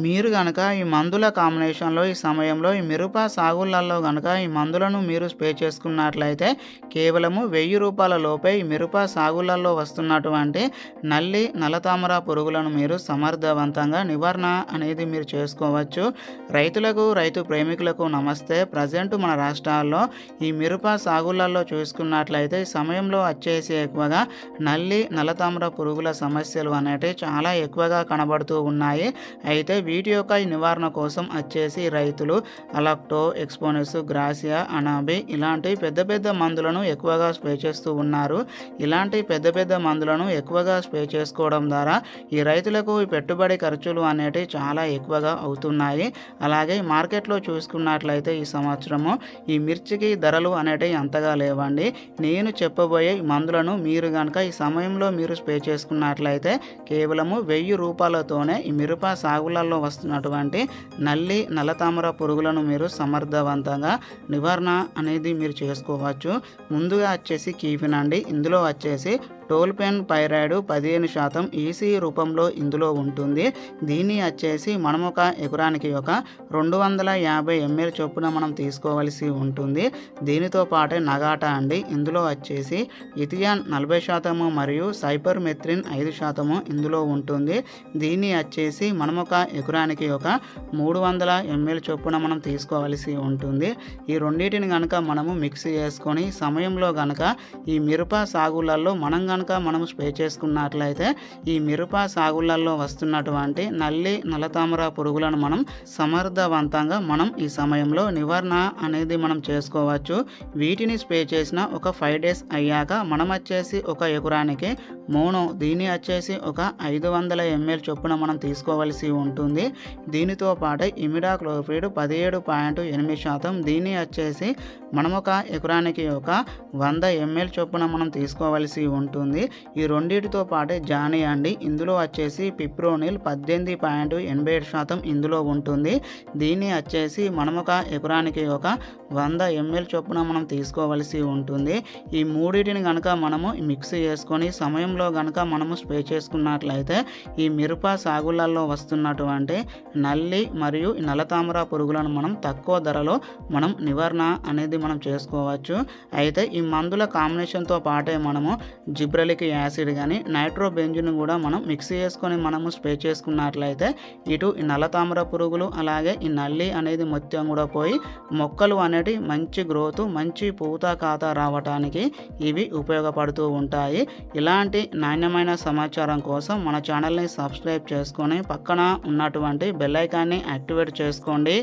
మీరు గనక ఈ మందుల కాంబినేషన్లో ఈ సమయంలో ఈ మిరప సాగులలో గనక ఈ మందులను మీరు స్ప్రే చేసుకున్నట్లయితే కేవలము వెయ్యి రూపాయల లోపే ఈ మిరప సాగులలో వస్తున్నటువంటి నల్లి నల్లతామర పురుగులను మీరు సమర్థవంతంగా నివారణ అనేది మీరు చేసుకోవచ్చు. రైతులకు రైతు ప్రేమికులకు నమస్తే. ప్రజెంట్ మన రాష్ట్రాల్లో ఈ మిరప సాగులలో చూసుకున్నట్లయితే ఈ సమయంలో వచ్చేసి ఎక్కువగా నల్లి నల్లతామర పురుగుల సమస్యలు అనేటివి చాలా ఎక్కువగా కనబడుతూ ఉన్నాయి. అయితే వీటి యొక్క నివారణ కోసం వచ్చేసి రైతులు అలక్టో ఎక్స్పోనెస్ గ్రాసియా అనాబి ఇలాంటి పెద్ద పెద్ద మందులను ఎక్కువగా స్ప్రే చేస్తూ ఉన్నారు. ఇలాంటి పెద్ద పెద్ద మందులను ఎక్కువగా స్ప్రే చేసుకోవడం ద్వారా ఈ రైతులకు పెట్టుబడి ఖర్చులు అనేటివి చాలా ఎక్కువగా అవుతున్నాయి. అలాగే మార్కెట్లో చూసుకున్నట్లయితే ఈ సంవత్సరము ఈ మిర్చికి ధరలు అనేటివి అంతగా లేవండి. నేను చెప్పబోయే ఈ మందులను మీరు కనుక ఈ సమయంలో మీరు స్ప్రే చేసుకున్నట్లయితే కేవలము వెయ్యి రూపాయలతోనే ఈ మిరప సాగులలో వస్తున్నటువంటి నల్లి నల్లతామర పురుగులను మీరు సమర్థవంతంగా నివారణ అనేది మీరు చేసుకోవచ్చు. ముందుగా వచ్చేసి కీఫిన్ అండి ఇందులో వచ్చేసి టోల్పెన్ పైరాయిడ్ పదిహేను శాతం ఈసీ రూపంలో ఇందులో ఉంటుంది. దీన్ని వచ్చేసి మనం ఒక ఎకరానికి ఒక రెండు వందల యాభై ఎంఎల్ చొప్పున మనం తీసుకోవలసి ఉంటుంది. దీనితో పాటే నగాటా అండి. ఇందులో వచ్చేసి ఇథియాన్ నలభై శాతము మరియు సైపర్ మెత్రిన్ ఐదు శాతము ఇందులో ఉంటుంది. దీన్ని వచ్చేసి మనం ఒక ఎకరానికి ఒక మూడు వందల ఎంఎల్ చొప్పున మనం తీసుకోవలసి ఉంటుంది. ఈ రెండింటిని కనుక మనము మిక్స్ చేసుకొని సమయంలో కనుక ఈ మిరప సాగులలో మనం కనుక మనం స్ప్రే చేసుకున్నట్లయితే ఈ మిరప సాగులలో వస్తున్నటువంటి నల్లి నల్లతామర పురుగులను మనం సమర్థవంతంగా మనం ఈ సమయంలో నివారణ అనేది మనం చేసుకోవచ్చు. వీటిని స్ప్రే చేసిన ఒక ఫైవ్ డేస్ అయ్యాక మనం వచ్చేసి ఒక ఎకరానికి మోనో దీన్ని వచ్చేసి ఒక ఐదు వందల ఎంఎల్ చొప్పున మనం తీసుకోవలసి ఉంటుంది. దీనితో పాటు ఇమిడాక్లోఫ్రిడ్ పదిహేడు పాయింట్ ఎనిమిది శాతం దీన్ని వచ్చేసి మనం ఒక ఎకరానికి ఒక వంద ఎంఎల్ చొప్పున మనం తీసుకోవలసి ఉంటుంది. ఈ రెండింటితో పాటే జానీ అండి. ఇందులో వచ్చేసి పిప్రోనిల్ పద్దెనిమిది పాయింట్ ఎనభై ఏడు శాతం ఇందులో ఉంటుంది. దీన్ని వచ్చేసి మనం ఒక ఎకరానికి ఒక వంద ఎంఎల్ చొప్పున మనం తీసుకోవలసి ఉంటుంది. ఈ మూడింటిని కనుక మనము మిక్స్ చేసుకొని సమయంలో కనుక మనము స్ప్రే చేసుకున్నట్లయితే ఈ మిరప సాగులలో వస్తున్నటువంటి నల్లి మరియు ఈ నల్లతామర పురుగులను మనం తక్కువ ధరలో మనం నివారణ అనేది మనం చేసుకోవచ్చు. అయితే ఈ మందుల కాంబినేషన్తో పాటే మనము జిబ్రలిక్ యాసిడ్ కానీ నైట్రోబెంజిన్ కూడా మనం మిక్స్ చేసుకొని మనము స్ప్రే చేసుకున్నట్లయితే ఇటు ఈ నల్లతామర పురుగులు అలాగే ఈ నల్లి అనేది మొత్తం కూడా పోయి మొక్కలు అనేటి మంచి గ్రోత్ మంచి పూత ఖాతా రావటానికి ఇవి ఉపయోగపడుతూ ఉంటాయి. ఇలాంటి నాణ్యమైన సమాచారం కోసం మన ఛానల్ని సబ్స్క్రైబ్ చేసుకొని పక్కన ఉన్నటువంటి బెల్ ఐకాన్ని యాక్టివేట్ చేసుకోండి.